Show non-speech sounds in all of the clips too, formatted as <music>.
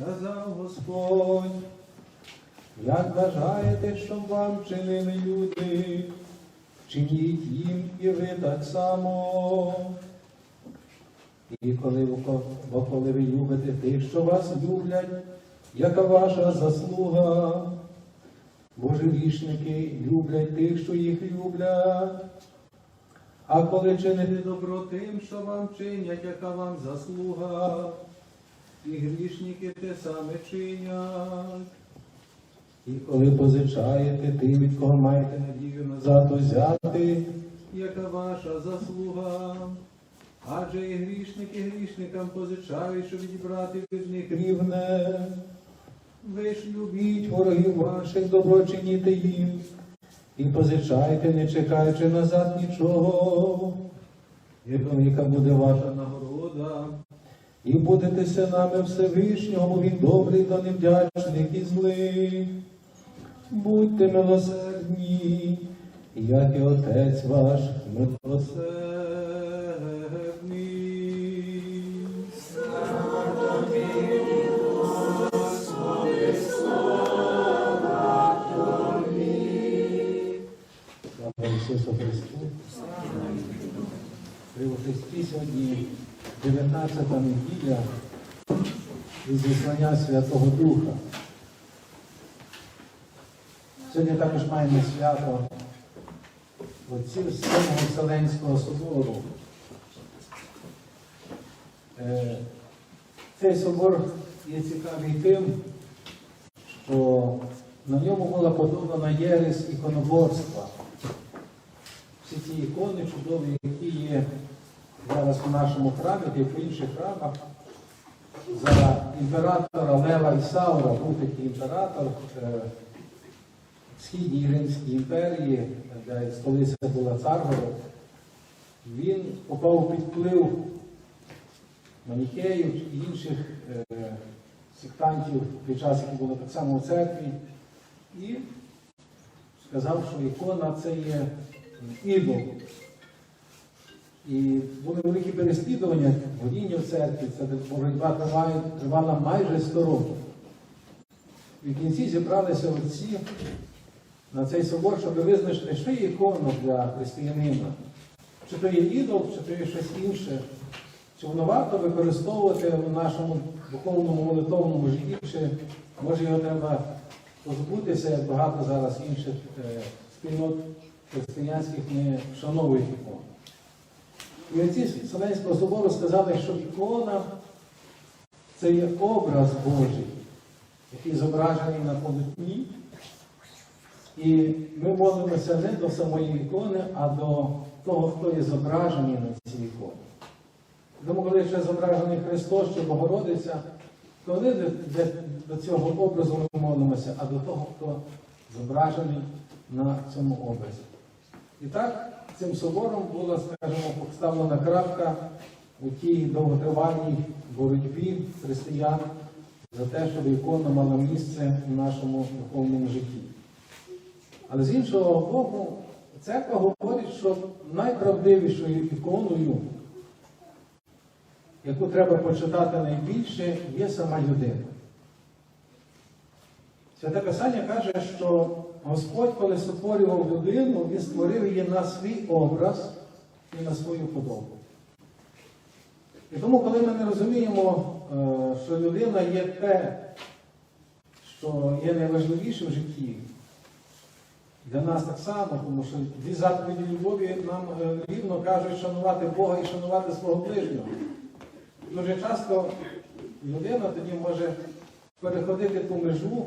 сказав Господь, як бажаєте, щоб вам чинили люди, чиніть їм і ви так само. І коли, бо коли ви любите тих, що вас люблять, яка ваша заслуга? Боже грішники люблять тих, що їх люблять. А коли чините добро тим, що вам чинять, яка вам заслуга, і грішники те саме чинять. І коли позичаєте тим, від кого маєте надію назад взяти, яка ваша заслуга. Адже і грішники грішникам позичають, щоб відібрати від них рівне. Ви ж любіть ворогів ваших, добро чиніте їм, і позичайте, не чекаючи назад нічого. І велика буде ваша нагорода. І будете синами Всевишнього, бо він добрий та невдячний і злий. Будьте милосердні, як і Отець ваш милосердний. Слава Ісусу Христу. При Христі сьогодні 19 неділя і зіслання Святого Духа. Сьогодні також маємо свято отців Сьомого Вселенського собору. Е, Цей собор є цікавий тим, що на ньому була подобана єресь іконоборства. Всі ті ікони чудові, які є зараз у нашому храмі, та й в інших храмах. За імператора Лева Ісаура був такий імператор е, Східній Римській імперії, де столиця була Царгород. Він попав у підплив манікеїв і інших е, сектантів під час, які були так само у церкві, і сказав, що ікона це є ідол. І були великі переслідування, горіння в церкві, це боротьба триває, тривала майже 100 років. І в кінці зібралися отці на цей собор, щоб визначити, що є ікона для християнина. Чи то є ідол, чи то є щось інше. Чи воно варто використовувати в нашому духовному молитовному житті, чи може його треба позбутися, як багато зараз інших е, спільнот християнських не вшановують ікону. І отці Вселенського собору сказали, що ікона це є образ Божий, який зображений на полотні. І ми молимося не до самої ікони, а до того, хто є зображений на цій іконі. Тому, коли ще зображений Христос чи Богородиця, то не до цього образу ми молимося, а до того, хто зображений на цьому образі. І так, цим собором була, скажімо, поставлена крапка у тій довготривалій боротьбі християн за те, щоб ікона мала місце у нашому духовному житті. Але з іншого боку, церква говорить, що найправдивішою іконою, яку треба почитати найбільше, є сама людина. Святе Писання каже, що Господь, коли створював людину, Він створив її на свій образ і на свою подобу. І тому, коли ми не розуміємо, е, що людина є те, що є найважливішим в житті, для нас так само, тому що дві заповіді любові нам е, рівно кажуть шанувати Бога і шанувати свого ближнього. Дуже часто людина тоді може переходити ту межу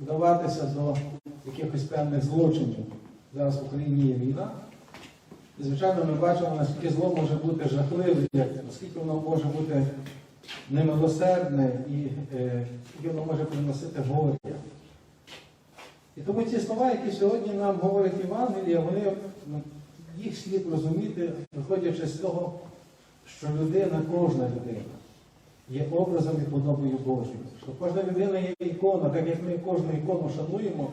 вдаватися до якихось певних злочинів. Зараз в Україні є війна. І, звичайно, ми бачимо, наскільки зло може бути жахливе, наскільки воно може бути немилосердне і е, воно може приносити горя. І тому ці слова, які сьогодні нам говорить Євангелія, вони ну, їх слід розуміти, виходячи з того, що людина, кожна людина, є образом і подобою Божою. Що кожна людина є ікона, так як ми кожну ікону шануємо,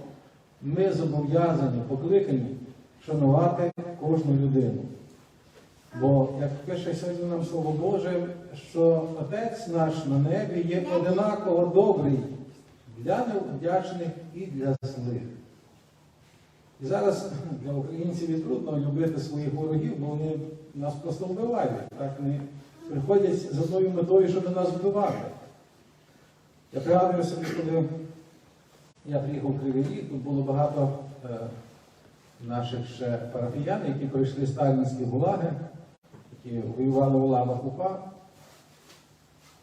ми зобов'язані, покликані шанувати кожну людину. Бо, як пише сьогодні нам Слово Боже, що Отець наш на небі є одинаково добрий для невдячних і для злих. І зараз для українців трудно любити своїх ворогів, бо вони нас просто вбивають. Так вони приходять з одною метою, щоб нас вбивати. Я пригадую собі, коли я приїхав у Кривий Ріг, тут було багато е, наших ще парафіян, які пройшли сталінські гулаги, які воювали у лавах УПА.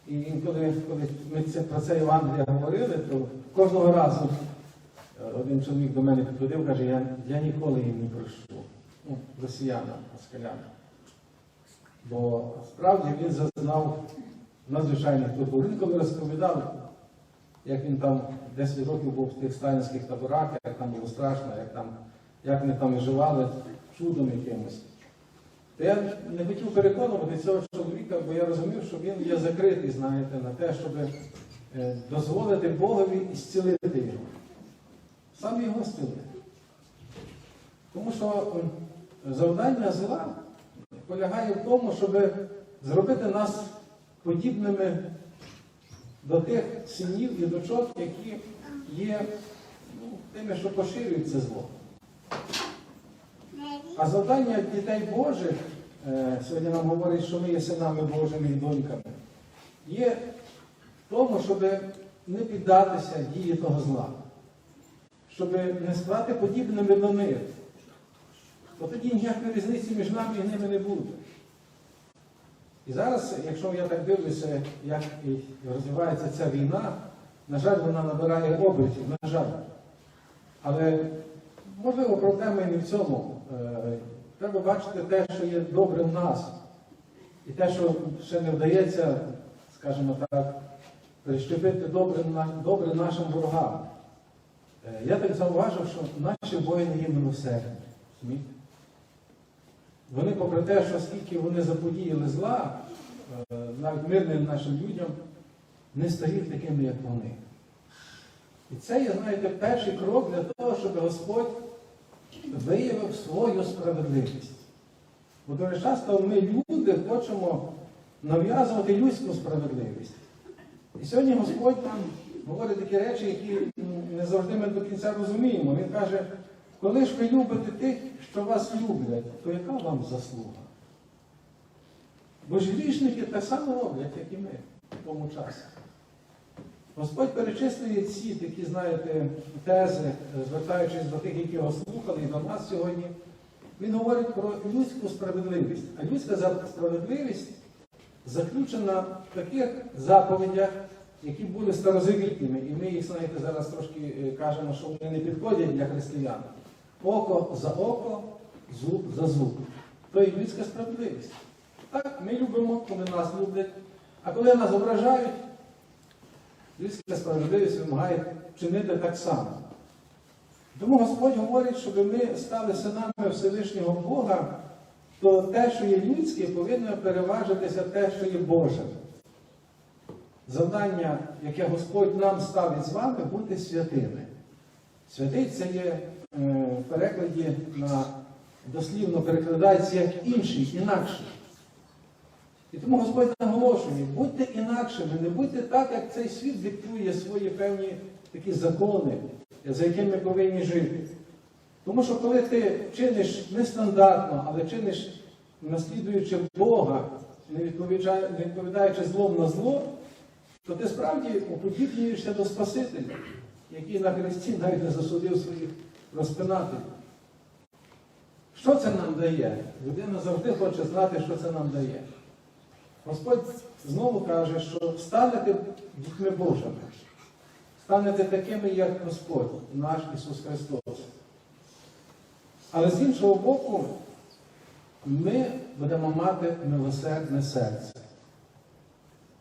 І коли, коли ми це, про це Євангелія говорили, то кожного разу е, один чоловік до мене підходив, каже, я, я ніколи їм не прощу. Ну, росіянам, москалянам. Бо справді він зазнав надзвичайних турбур. Він коли розповідав, як він там 10 років був в тих сталінських таборах, як там було страшно, як, там, як вони там виживали чудом якимось. То я не хотів переконувати цього чоловіка, бо я розумів, що він є закритий, знаєте, на те, щоб е, дозволити Богові зцілити його. Сам його зцілити. Тому що завдання зла полягає в тому, щоб зробити нас подібними до тих синів і дочок, які є ну, тими, що поширюють це зло. А завдання дітей Божих, е, сьогодні нам говорить, що ми є синами Божими і доньками, є в тому, щоб не піддатися дії того зла, щоб не стати подібними до них. Бо тоді ніякої різниці між нами і ними не буде. І зараз, якщо я так дивлюся, як розвивається ця війна, на жаль, вона набирає обертів, на жаль. Але можливо проблема і не в цьому. Е, Треба бачити те, що є добре в нас. І те, що ще не вдається, скажімо так, прищепити добре, добре нашим ворогам. Е, Я так зауважив, що наші воїни є милосердні. Вони, попри те, що скільки вони заподіяли зла, е, навіть мирним нашим людям, не стають такими, як вони. І це є, знаєте, перший крок для того, щоб Господь виявив свою справедливість. Бо дуже часто ми, люди, хочемо нав'язувати людську справедливість. І сьогодні Господь нам говорить такі речі, які не завжди ми до кінця розуміємо. Він каже, коли ж ви любите тих, що вас люблять, то яка вам заслуга? Бо ж грішники так само роблять, як і ми в тому часі. Господь перечислює ці такі, знаєте, тези, звертаючись до тих, які його слухали, і до нас сьогодні. Він говорить про людську справедливість. А людська справедливість заключена в таких заповідях, які були старозавітніми. І ми їх, знаєте, зараз трошки е, кажемо, що вони не підходять для християн. Око за око, зуб за зуб. То є людська справедливість. Так, ми любимо, коли нас люблять, а коли нас ображають, людська справедливість вимагає чинити так само. Тому Господь говорить, щоб ми стали синами Всевишнього Бога, то те, що є людське, повинно переважитися те, що є Боже. Завдання, яке Господь нам ставить з вами, бути святими. Святий це є в перекладі на дослівно перекладається як інший, інакший. І тому Господь наголошує, будьте інакшими, не будьте так, як цей світ диктує свої певні такі закони, за якими ми повинні жити. Тому що коли ти чиниш нестандартно, але чиниш, наслідуючи Бога, не відповідаючи злом на зло, то ти справді уподібнюєшся до Спасителя, який на хресті навіть не засудив своїх розпинателів. Що це нам дає? Людина завжди хоче знати, що це нам дає. Господь знову каже, що станете дітьми Божими, станете такими, як Господь, наш Ісус Христос. Але з іншого боку, ми будемо мати милосердне серце.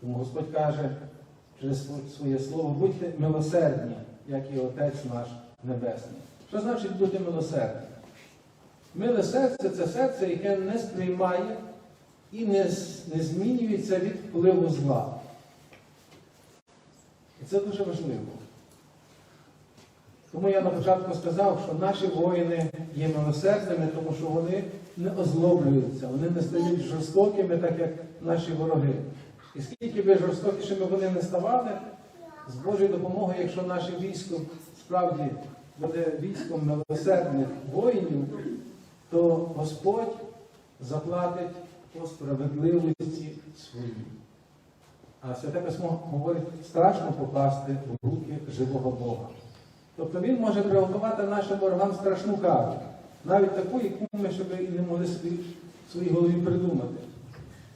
Тому Господь каже через своє слово, будьте милосердні, як і Отець наш Небесний. Що значить бути милосердним? Миле серце це серце, яке не сприймає і не, не змінюється від впливу зла. І це дуже важливо. Тому я на початку сказав, що наші воїни є милосердними, тому що вони не озлоблюються, вони не стають жорстокими, так як наші вороги. І скільки би жорстокішими вони не ставали, з Божою допомогою, якщо наше військо справді буде військом милосердних воїнів, то Господь заплатить по справедливості своїй. А Святе Письмо говорить, страшно попасти в руки живого Бога. Тобто він може приготувати нашим ворогам страшну кару, навіть таку, яку ми ще і не могли собі в своїй голові придумати.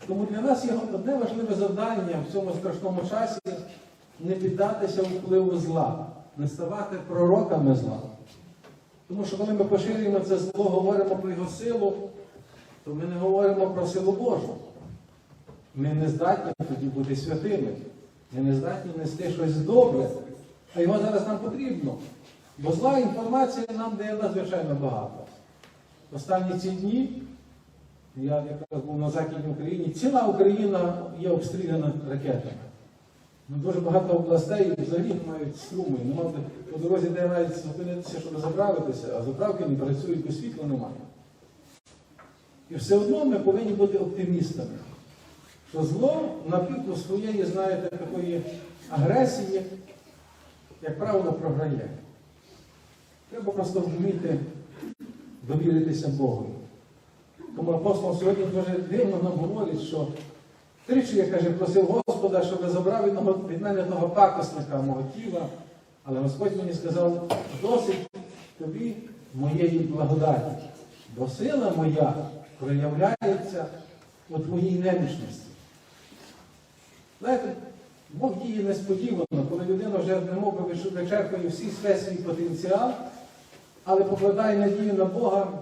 Тому для нас є одне важливе завдання в цьому страшному часі не піддатися впливу зла, не ставати пророками зла. Тому що коли ми поширюємо це зло, говоримо про його силу, то ми не говоримо про силу Божу. Ми не здатні тоді бути святими. Ми не здатні нести щось добре, а його зараз нам потрібно. Бо зла інформація нам дає надзвичайно багато. Останні ці дні, я якраз був на Західній Україні, ціла Україна є обстріляна ракетами. Ну, Дуже багато областей взагалі мають струми. Нема по дорозі, де навіть зупинитися, щоб заправитися, а заправки не працюють, бо світла немає. І все одно ми повинні бути оптимістами. Що зло на піку своєї, знаєте, такої агресії, як правило, програє. Треба просто вміти довіритися Богу. Тому апостол сьогодні дуже дивно нам говорить, що тричі я каже, просив Господа, щоб забрав від, мене того пакосника мого тіла, але Господь мені сказав, досить тобі моєї благодаті, бо сила моя проявляється у твоїй немічності. Знаєте, Бог діє несподівано, коли людина вже не мов би вичерпує всі свій потенціал, але покладає надію на Бога,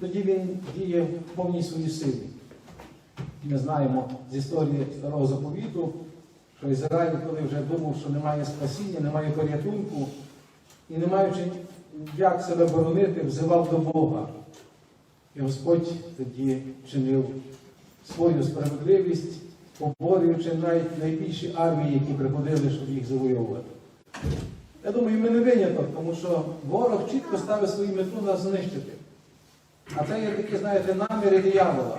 тоді він діє в повній своїй силі. Ми знаємо з історії старого заповіту, що Ізраїль, коли вже думав, що немає спасіння, немає порятунку, і не маючи як себе боронити, взивав до Бога. І Господь тоді чинив свою справедливість, поборюючи навіть найбільші армії, які приходили, щоб їх завоювати. Я думаю, ми не виняток, тому що ворог чітко ставить свою мету нас знищити. А це є такі, знаєте, наміри диявола,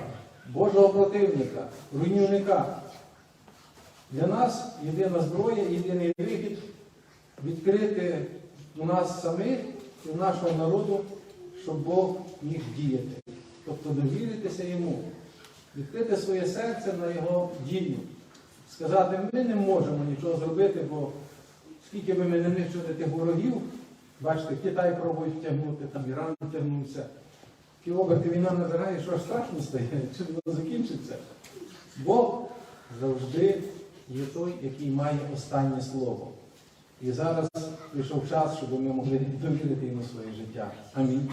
Божого противника, руйнівника. Для нас єдина зброя, єдиний вихід відкрити у нас самих і у нашого народу, щоб Бог міг діяти. Тобто довіритися йому, відкрити своє серце на його дію. Сказати, ми не можемо нічого зробити, бо скільки би ми не нищили тих ворогів, бачите, Китай пробує втягнути, там Іран втягнувся. Ті оберти війна набирає, що аж страшно стає, <laughs> чи воно закінчиться. Бог завжди є той, який має останнє слово. І зараз прийшов час, щоб ми могли довірити йому своє життя. Амінь.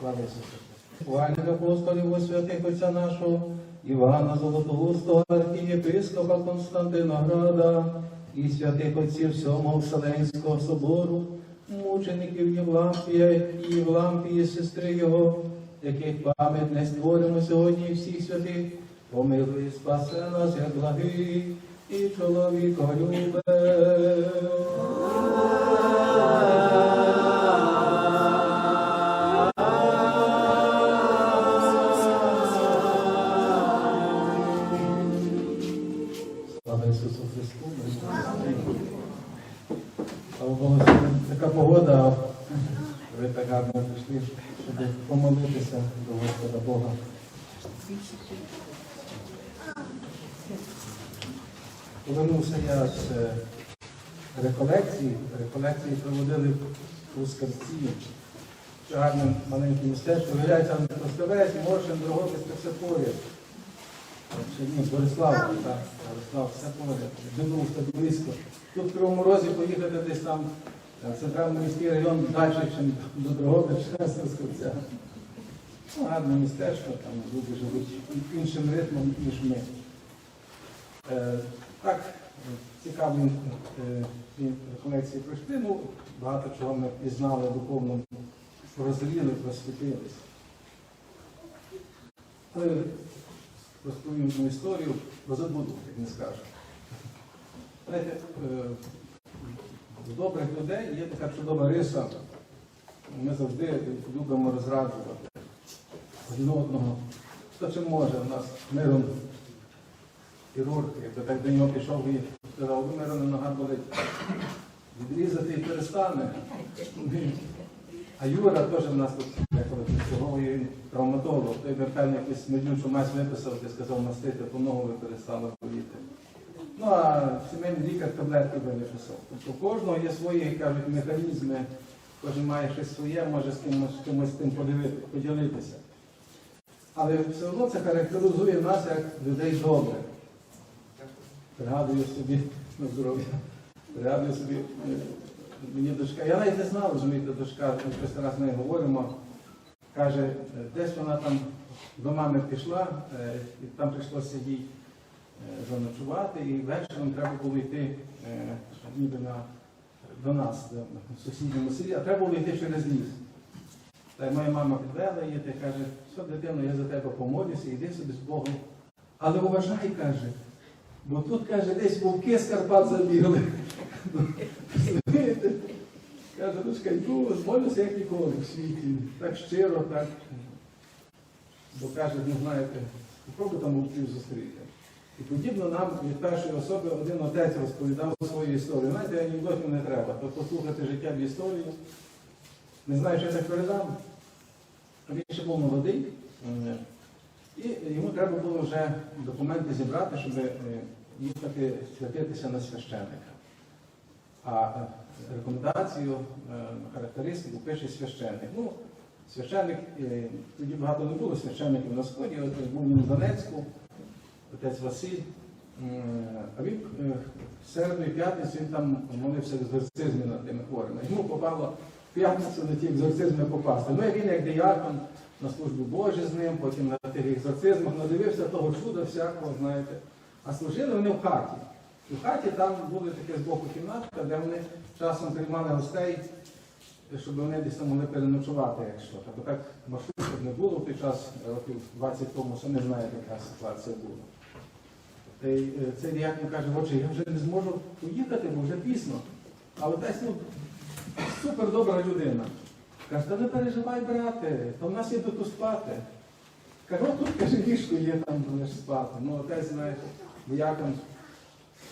Слава Ісусу. Апостолів святих Отця нашого, Івана Золотоустого, архієпископа Константина Града і святих отців Сьомого Вселенського собору, мучеників Євлампія і Євлампії, сестри його, яких пам'ять не створимо сьогодні всіх святих, помилуй, спасе нас, як благий і чоловіколюбе. Слава Ісусу Христу! Слава Богу, така погода, ви так гарно прийшли, щоб помолитися до Господа Бога. Повернувся я з е, реколекції. Реколекції проводили у Скарці. Гарним маленьким містечко. Виявляється, там Тростовець, Моршин, Дрогобич, це все поряд. Чи ні, Борислав, так, Борислав, все поряд. Так близько. Тут в Кривому Розі поїхати десь там, в центральний міський район, далі, ніж до Дрогобича, з <laughs> Скорця. Ну, гарне містечко, там люди живуть іншим ритмом, ніж ми. Е, так, цікаві е, ці пройшли. Ну, багато чого ми пізнали духовно, прозріли, просвітились. Але розповім одну історію про забуду, як не скажу. У добрих людей є така чудова риса. Ми завжди любимо розраджувати один одного. Хто чим може, у нас мирон хірург, якби так до нього пішов і сказав, у Мирона нога болить. Відрізати і перестане. А Юра теж в нас тут обслуговує, він травматолог. Той вертальний якийсь медючу мазь виписав, ти сказав мастити, то ногу ви перестали боліти. Ну а сімейний лікар таблетки писав. Тобто у кожного є свої, кажуть, механізми, кожен має щось своє, може з кимось, кимось тим поділитися. Але все одно це характеризує нас як людей добрих. Пригадую собі на здоров'я. Пригадую собі, е, мені дочка, я навіть не знав, розумієте, дочка, ми щось раз з нею говоримо, каже, е, десь вона там до мами пішла, е, і там прийшлося їй заночувати, і вечором треба було йти е, ніби на, до нас, до- в сусідньому селі, а треба було йти через ліс. Та моя мама підвела її та каже, що дитино, я за тебе помолюся, йди собі з Богом. Але уважай, каже, бо тут, каже, десь вовки з Карпат забігли. Каже, дочка, йду, змолюся, як ніколи в світі. Так щиро, так. Бо каже, не знаєте, попробуй там вовків зустріти. І подібно нам від першої особи один отець розповідав свою історію. Знаєте, анекдотів не треба. То послухати життя в історію. Не знаю, що я так передам. Він ще був молодий. І йому треба було вже документи зібрати, щоб е, їхати святитися на священника. А е, рекомендацію, е, характеристику пише священник. Ну, священник, тоді багато не було священників на сході, от був він в Донецьку, отець Василь. А він е, середу і п'ятницю він там молився екзорцизмі над тими хворими. Йому попало в п'ятницю на ті екзорцизми попасти. Ну і він як диякон на службі Божій з ним, потім на тих екзорцизмах надивився того чуда всякого, знаєте. А служили вони в хаті. І в хаті там були таке збоку кімнатка, де вони часом приймали гостей, щоб вони десь там могли переночувати, якщо. Тобто так маршрутів не було той час, років 20 тому, що не знаю, яка ситуація була. Й е, цей діякон каже, отже, я вже не зможу поїхати, бо вже пізно. А отець, ну, супер добра людина. Каже, та не переживай, брате, то в нас є тут спати. Каже, «О, тут каже, ліжко є, там будеш спати. Ну, отець, знаєте, діякон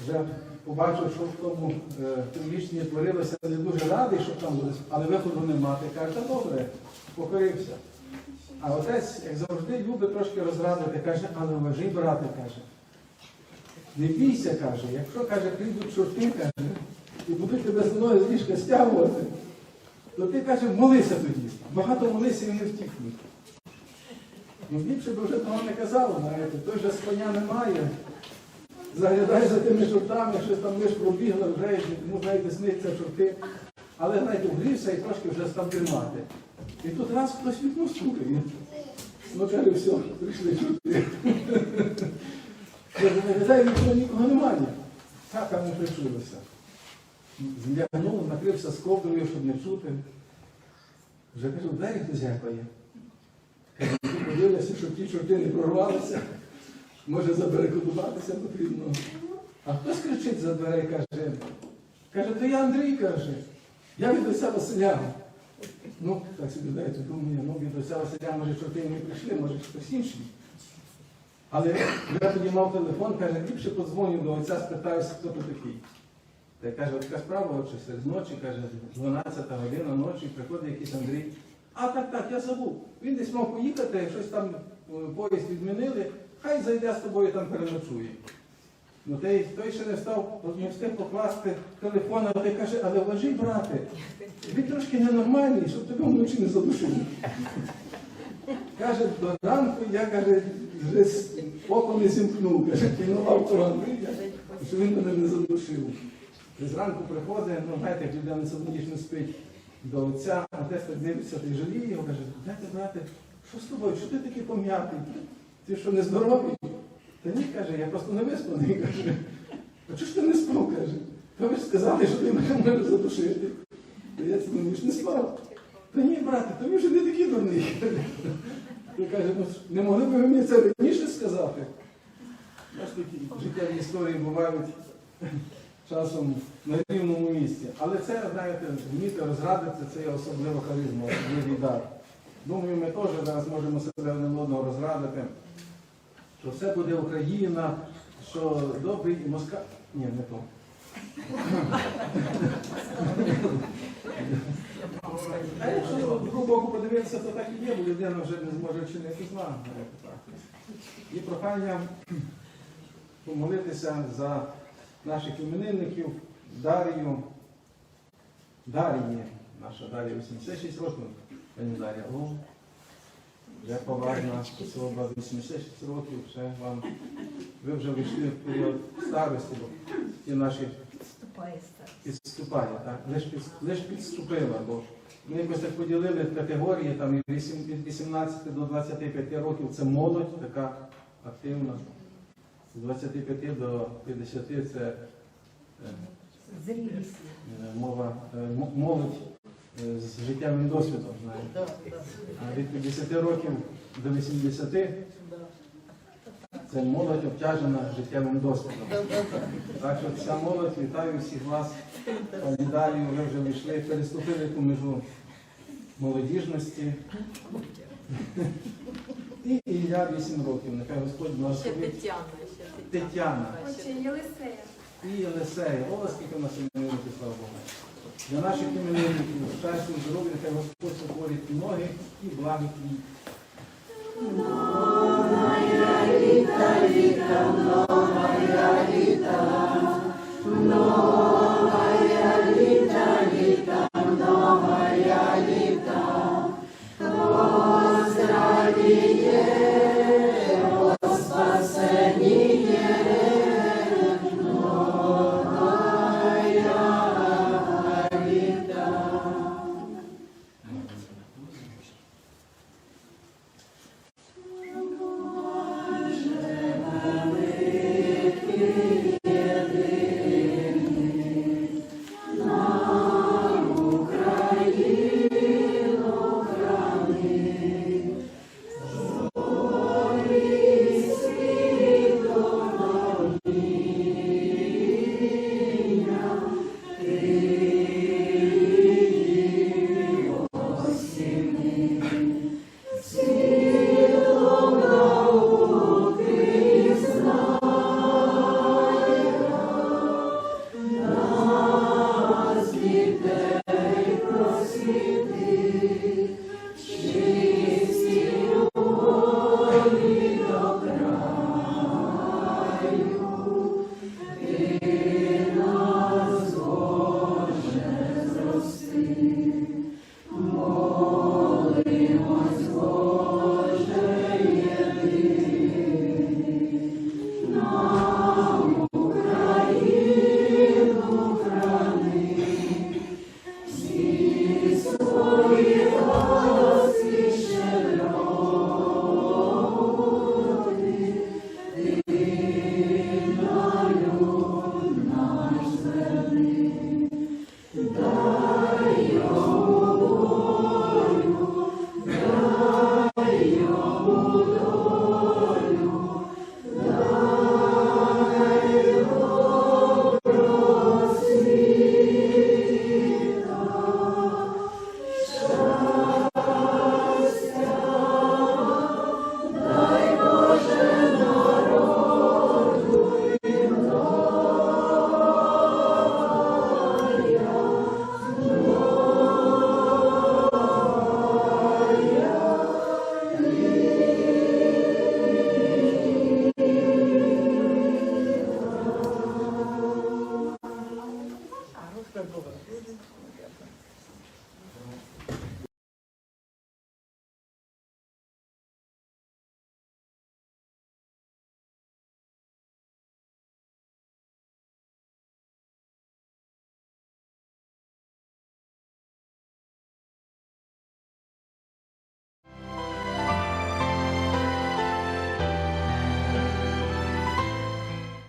вже побачив, що в тому е, приміщенні творилося, не дуже радий, що там буде, але виходу не мати. Каже, та добре, покорився. А отець, як завжди, любить трошки розрадити, каже, але вважи, брате, каже. Не бійся, каже, якщо каже, прийдуть чорти, каже, і будуть тебе з мною з ліжка стягувати, то ти каже, молися тоді. Багато молися і не втікнуть. Ну, ліпше би вже того не казав, знаєте, той же спання немає. Заглядай за тими чортами, щось там лиш пробігла, вже ну, знаєте, сниться чорти. Але знаєте, вгрівся і трошки вже став дрімати. І тут раз хтось вікно. Ну, каже, все, прийшли чорти. Я заглядаю, нікого нікого немає. Так там не причулося. Злягнув, накрився сковдрою, щоб не чути. Вже кажу, двері хтось гепає. Кажу, подивилися, щоб ті чорти не прорвалися. Може забарикадуватися потрібно. А хтось кричить за дверей, каже, каже, то я Андрій каже, я від отця Василя. Ну, так собі дається, думаю, ну від отця Василя, може, чорти не прийшли, може хтось інший. Але я тоді мав телефон, каже, ліпше подзвоню до отця, спитаюся, хто ти такий. Та й каже, така справа, щось серед ночі, каже, 12 година ночі, приходить якийсь Андрій. А так, так, я забув. Він десь мав поїхати, щось там е, поїзд відмінили, хай зайде з тобою там переночує. Ну той, той ще не встав, не встиг покласти телефон, а той каже, але вважи, брате, він трошки ненормальний, щоб тебе вночі не задушили. Каже, до ранку я каже, вже оком не зімкнув, каже, пільнував Коран, що він мене не задушив. Зранку приходить, ну знаєте, як людина самодіжно спить до отця, отець так дивиться, ти жаліє його, каже, дайте, брате, що з тобою, що ти такий пом'ятий? Ти що, не здоровий? Та ні, каже, я просто не виспаний, каже. А чого ж ти не спав, каже? Ви ж сказали, що ти мене можеш задушити. Я думаю, ж не спав. Та ні, брате, то ви вже не такі дурний. Він каже, ну не могли б ви мені це раніше сказати? Знаєш, такі життєві історії бувають часом на рівному місці. Але це, знаєте, вміти розрадити, це є особлива харизма, особливий дар. Думаю, ми теж зараз можемо себе один одного розрадити, що все буде Україна, що добрий і Москва. Ні, не то. А якщо з другого боку подивитися, то так і є, бо людина вже не зможе вчинити зла. І прохання помолитися за наших іменинників Дар'ю. Дар'ї, наша Дар'я 86 років, пані Дар'я. О, вже поважна особа, 86 років, ще вам. Ви вже вийшли в період старості, бо ті наші. Підступає, так? Лиш, під, лиш підступила, бо ми якось так поділили в категорії там, від 18 до 25 років це молодь, така активна. З 25 до 50 це е, Зрілість. е, мова, е, молодь е, з життєвим досвідом. Да, А від 50 років до 80 да. Це молодь обтяжена життєвим досвідом. Так що вся молодь, вітаю всіх вас. Дар'ю, ви вже вийшли, переступили ту межу молодіжності. І Ілля 8 років. Нехай Господь Ще благословить. Тетяна, ще Тетяна і Єлисея. О, скільки в нас іменинників, слава Богу. Для наших іменинників щастя, здоров'я, нехай Господь сотворить ноги і благих квіт.